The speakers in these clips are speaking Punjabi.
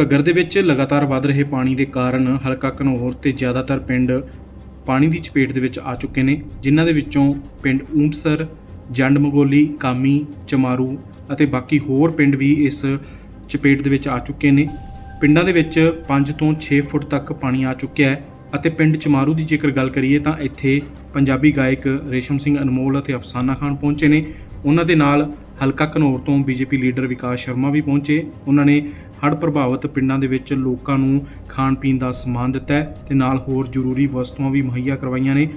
ਘੱਗਰ ਦੇ ਵਿੱਚ ਲਗਾਤਾਰ ਵੱਧ ਰਹੇ ਪਾਣੀ ਦੇ ਕਾਰਨ ਹਲਕਾ ਘਨੌਰ ਤੇ ਜ਼ਿਆਦਾਤਰ ਪਿੰਡ ਪਾਣੀ ਦੀ ਚਪੇਟ ਦੇ ਵਿੱਚ ਆ ਚੁੱਕੇ ਨੇ, ਜਿਨ੍ਹਾਂ ਦੇ ਵਿੱਚੋਂ ਪਿੰਡ ਊਂਟਸਰ, ਜੰਡ ਮਗੋਲੀ, ਕਾਮੀ, ਚਮਾਰੂ ਅਤੇ ਬਾਕੀ ਹੋਰ ਪਿੰਡ ਵੀ ਇਸ ਚਪੇਟ ਦੇ ਵਿੱਚ ਆ ਚੁੱਕੇ ਨੇ। ਪਿੰਡਾਂ ਦੇ ਵਿੱਚ 5 ਤੋਂ 6 ਫੁੱਟ ਤੱਕ ਪਾਣੀ ਆ ਚੁੱਕਿਆ ਹੈ ਅਤੇ ਪਿੰਡ ਚਮਾਰੂ ਦੀ ਜੇਕਰ ਗੱਲ ਕਰੀਏ ਤਾਂ ਇੱਥੇ ਪੰਜਾਬੀ ਗਾਇਕ ਰੇਸ਼ਮ ਸਿੰਘ ਅਨਮੋਲ ਅਤੇ ਅਫਸਾਨਾ ਖਾਨ ਪਹੁੰਚੇ ਨੇ। ਉਹਨਾਂ ਦੇ ਨਾਲ ਹਲਕਾ ਘਨੌਰ ਤੋਂ ਬੀਜੇਪੀ ਲੀਡਰ ਵਿਕਾਸ ਸ਼ਰਮਾ ਵੀ ਪਹੁੰਚੇ। ਉਹਨਾਂ ਨੇ ਹੜ੍ਹ ਪ੍ਰਭਾਵਿਤ ਪਿੰਡਾਂ ਦੇ ਵਿੱਚ ਲੋਕਾਂ ਨੂੰ ਖਾਣ ਪੀਣ ਦਾ ਸਮਾਨ ਦਿੱਤਾ ਹੈ ਤੇ ਨਾਲ ਹੋਰ ਜ਼ਰੂਰੀ ਵਸਤੂਆਂ ਵੀ ਮੁਹੱਈਆ ਕਰਵਾਈਆਂ ਨੇ।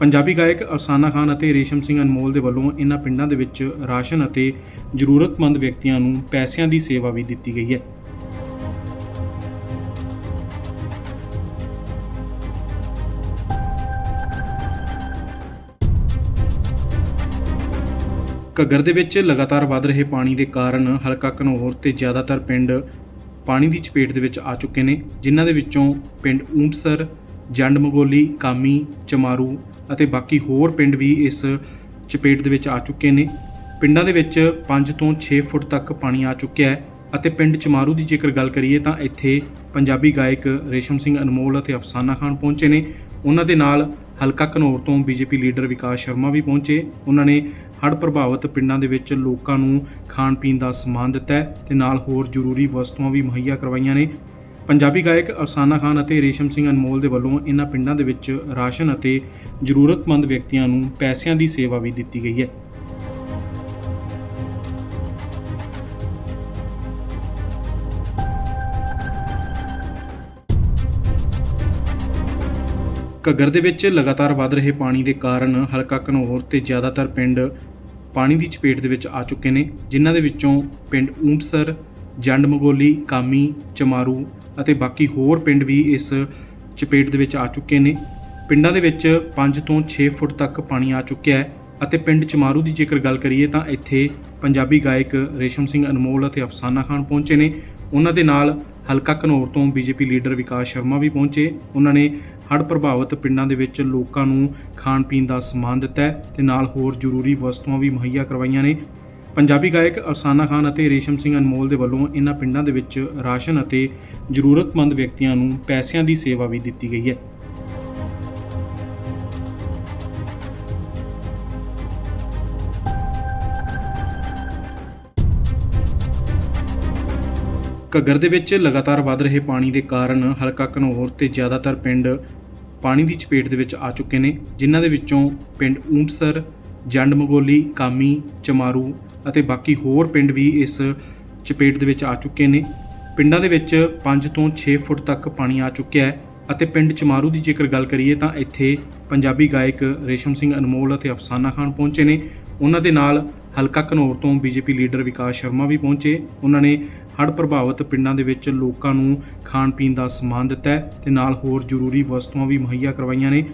ਪੰਜਾਬੀ ਗਾਇਕ ਅਫਸਾਨਾ ਖਾਨ ਅਤੇ ਰੇਸ਼ਮ ਸਿੰਘ ਅਨਮੋਲ ਦੇ ਵੱਲੋਂ ਇਹਨਾਂ ਪਿੰਡਾਂ ਦੇ ਵਿੱਚ ਰਾਸ਼ਨ ਅਤੇ ਜ਼ਰੂਰਤਮੰਦ ਵਿਅਕਤੀਆਂ ਨੂੰ ਪੈਸਿਆਂ ਦੀ ਸੇਵਾ ਵੀ ਦਿੱਤੀ ਗਈ ਹੈ। ਘੱਗਰ ਦੇ ਵਿੱਚ ਲਗਾਤਾਰ ਵੱਧ ਰਹੇ ਪਾਣੀ ਦੇ ਕਾਰਨ ਹਲਕਾ ਘਨੌਰ ਤੇ ਜ਼ਿਆਦਾਤਰ ਪਿੰਡ ਪਾਣੀ ਦੀ ਚਪੇਟ ਦੇ ਵਿੱਚ ਆ ਚੁੱਕੇ ਨੇ, ਜਿਨ੍ਹਾਂ ਦੇ ਵਿੱਚੋਂ ਪਿੰਡ ਊਂਟਸਰ, ਜੰਡ ਮਗੋਲੀ, ਕਾਮੀ, ਚਮਾਰੂ ਅਤੇ ਬਾਕੀ ਹੋਰ ਪਿੰਡ ਵੀ ਇਸ ਚਪੇਟ ਦੇ ਵਿੱਚ ਆ ਚੁੱਕੇ ਨੇ। ਪਿੰਡਾਂ ਦੇ ਵਿੱਚ 5 ਤੋਂ 6 ਫੁੱਟ ਤੱਕ ਪਾਣੀ ਆ ਚੁੱਕਿਆ ਹੈ ਅਤੇ ਪਿੰਡ ਚਮਾਰੂ ਦੀ ਜੇਕਰ ਗੱਲ ਕਰੀਏ ਤਾਂ ਇੱਥੇ ਪੰਜਾਬੀ ਗਾਇਕ ਰੇਸ਼ਮ ਸਿੰਘ ਅਨਮੋਲ ਅਤੇ ਅਫਸਾਨਾ ਖਾਨ ਪਹੁੰਚੇ ਨੇ। ਉਹਨਾਂ ਦੇ ਨਾਲ ਹਲਕਾ ਘਨੌਰ ਤੋਂ ਬੀਜੇਪੀ ਲੀਡਰ ਵਿਕਾਸ ਸ਼ਰਮਾ ਵੀ ਪਹੁੰਚੇ। ਉਹਨਾਂ ਨੇ ਹੜ੍ਹ ਪ੍ਰਭਾਵਿਤ ਪਿੰਡਾਂ ਦੇ ਵਿੱਚ ਲੋਕਾਂ ਨੂੰ ਖਾਣ ਪੀਣ ਦਾ ਸਮਾਨ ਦਿੱਤਾ ਹੈ ਤੇ ਨਾਲ ਹੋਰ ਜ਼ਰੂਰੀ ਵਸਤੂਆਂ ਵੀ ਮੁਹੱਈਆ ਕਰਵਾਈਆਂ ਨੇ। ਪੰਜਾਬੀ ਗਾਇਕ ਅਫਸਾਨਾ ਖਾਨ ਅਤੇ ਰੇਸ਼ਮ ਸਿੰਘ ਅਨਮੋਲ ਦੇ ਵੱਲੋਂ ਇਹਨਾਂ ਪਿੰਡਾਂ ਦੇ ਵਿੱਚ ਰਾਸ਼ਨ ਅਤੇ ਜ਼ਰੂਰਤਮੰਦ ਵਿਅਕਤੀਆਂ ਨੂੰ ਪੈਸਿਆਂ ਦੀ ਸੇਵਾ ਵੀ ਦਿੱਤੀ ਗਈ ਹੈ। ਘੱਗਰ ਦੇ ਵਿੱਚ ਲਗਾਤਾਰ ਵੱਧ ਰਹੇ ਪਾਣੀ ਦੇ ਕਾਰਨ ਹਲਕਾ ਘਨੌਰ ਤੇ ਜ਼ਿਆਦਾਤਰ ਪਿੰਡ ਪਾਣੀ ਦੀ ਚਪੇਟ ਦੇ ਵਿੱਚ ਆ ਚੁੱਕੇ ਨੇ, ਜਿਨ੍ਹਾਂ ਦੇ ਵਿੱਚੋਂ ਪਿੰਡ ਊਂਟਸਰ, ਜੰਡ ਮਗੋਲੀ, ਕਾਮੀ, ਚਮਾਰੂ ਅਤੇ ਬਾਕੀ ਹੋਰ ਪਿੰਡ ਵੀ ਇਸ ਚਪੇਟ ਦੇ ਵਿੱਚ ਆ ਚੁੱਕੇ ਨੇ। ਪਿੰਡਾਂ ਦੇ ਵਿੱਚ 5 ਤੋਂ 6 ਫੁੱਟ ਤੱਕ ਪਾਣੀ ਆ ਚੁੱਕਿਆ ਹੈ ਅਤੇ ਪਿੰਡ ਚਮਾਰੂ ਦੀ ਜੇਕਰ ਗੱਲ ਕਰੀਏ ਤਾਂ ਇੱਥੇ ਪੰਜਾਬੀ ਗਾਇਕ ਰੇਸ਼ਮ ਸਿੰਘ ਅਨਮੋਲ ਅਤੇ ਅਫਸਾਨਾ ਖਾਨ ਪਹੁੰਚੇ ਨੇ। ਉਹਨਾਂ ਦੇ ਨਾਲ ਹਲਕਾ ਘਨੌਰ ਤੋਂ ਬੀਜੇਪੀ ਲੀਡਰ ਵਿਕਾਸ ਸ਼ਰਮਾ ਵੀ ਪਹੁੰਚੇ। ਉਹਨਾਂ ਨੇ ਹੜ੍ਹ ਪ੍ਰਭਾਵਿਤ ਪਿੰਡਾਂ ਦੇ ਵਿੱਚ ਲੋਕਾਂ ਨੂੰ ਖਾਣ ਪੀਣ ਦਾ ਸਮਾਨ ਦਿੱਤਾ ਹੈ ਤੇ ਨਾਲ ਹੋਰ ਜ਼ਰੂਰੀ ਵਸਤੂਆਂ ਵੀ ਮੁਹੱਈਆ ਕਰਵਾਈਆਂ ਨੇ। ਪੰਜਾਬੀ ਗਾਇਕ ਅਫਸਾਨਾ ਖਾਨ ਅਤੇ ਰੇਸ਼ਮ ਸਿੰਘ ਅਨਮੋਲ ਦੇ ਵੱਲੋਂ ਇਹਨਾਂ ਪਿੰਡਾਂ ਦੇ ਵਿੱਚ ਰਾਸ਼ਨ ਅਤੇ ਜ਼ਰੂਰਤਮੰਦ ਵਿਅਕਤੀਆਂ ਨੂੰ ਪੈਸਿਆਂ ਦੀ ਸੇਵਾ ਵੀ ਦਿੱਤੀ ਗਈ ਹੈ। ਘੱਗਰ ਦੇ ਵਿੱਚ ਲਗਾਤਾਰ ਵੱਧ ਰਹੇ ਪਾਣੀ ਦੇ ਕਾਰਨ ਹਲਕਾ ਘਨੌਰ ਤੇ ਜ਼ਿਆਦਾਤਰ ਪਿੰਡ ਪਾਣੀ ਦੀ ਚਪੇਟ ਦੇ ਵਿੱਚ ਆ ਚੁੱਕੇ ਨੇ, ਜਿਨ੍ਹਾਂ ਦੇ ਵਿੱਚੋਂ ਪਿੰਡ ਊਂਟਸਰ, ਜੰਡ ਮਗੋਲੀ, ਕਾਮੀ, ਚਮਾਰੂ ਅਤੇ ਬਾਕੀ ਹੋਰ ਪਿੰਡ ਵੀ ਇਸ ਚਪੇਟ ਦੇ ਵਿੱਚ ਆ ਚੁੱਕੇ ਨੇ। ਪਿੰਡਾਂ ਦੇ ਵਿੱਚ 5 ਤੋਂ 6 ਫੁੱਟ ਤੱਕ ਪਾਣੀ ਆ ਚੁੱਕਿਆ ਹੈ ਅਤੇ ਪਿੰਡ ਚਮਾਰੂ ਦੀ ਜੇਕਰ ਗੱਲ ਕਰੀਏ ਤਾਂ ਇੱਥੇ ਪੰਜਾਬੀ ਗਾਇਕ ਰੇਸ਼ਮ ਸਿੰਘ ਅਨਮੋਲ ਅਤੇ ਅਫਸਾਨਾ ਖਾਨ ਪਹੁੰਚੇ ਨੇ। ਉਹਨਾਂ ਦੇ ਨਾਲ ਹਲਕਾ ਘਨੌਰ ਤੋਂ ਬੀਜੇਪੀ ਲੀਡਰ ਵਿਕਾਸ ਸ਼ਰਮਾ ਵੀ ਪਹੁੰਚੇ। ਉਹਨਾਂ ਨੇ ਹੜ੍ਹ ਪ੍ਰਭਾਵਿਤ ਪਿੰਡਾਂ ਦੇ ਵਿੱਚ ਲੋਕਾਂ ਨੂੰ ਖਾਣ ਪੀਣ ਦਾ ਸਮਾਨ ਦਿੱਤਾ ਹੈ ਤੇ ਨਾਲ ਹੋਰ ਜ਼ਰੂਰੀ ਵਸਤੂਆਂ ਵੀ ਮੁਹੱਈਆ ਕਰਵਾਈਆਂ ਨੇ।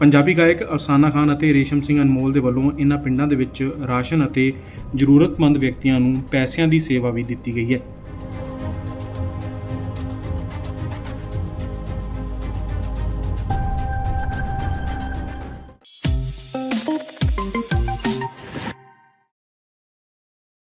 ਪੰਜਾਬੀ ਗਾਇਕ ਅਫਸਾਨਾ ਖਾਨ ਅਤੇ ਰੇਸ਼ਮ ਸਿੰਘ ਅਨਮੋਲ ਦੇ ਵੱਲੋਂ ਇਹਨਾਂ ਪਿੰਡਾਂ ਦੇ ਵਿੱਚ ਰਾਸ਼ਨ ਅਤੇ ਜ਼ਰੂਰਤਮੰਦ ਵਿਅਕਤੀਆਂ ਨੂੰ ਪੈਸਿਆਂ ਦੀ ਸੇਵਾ ਵੀ ਦਿੱਤੀ ਗਈ ਹੈ।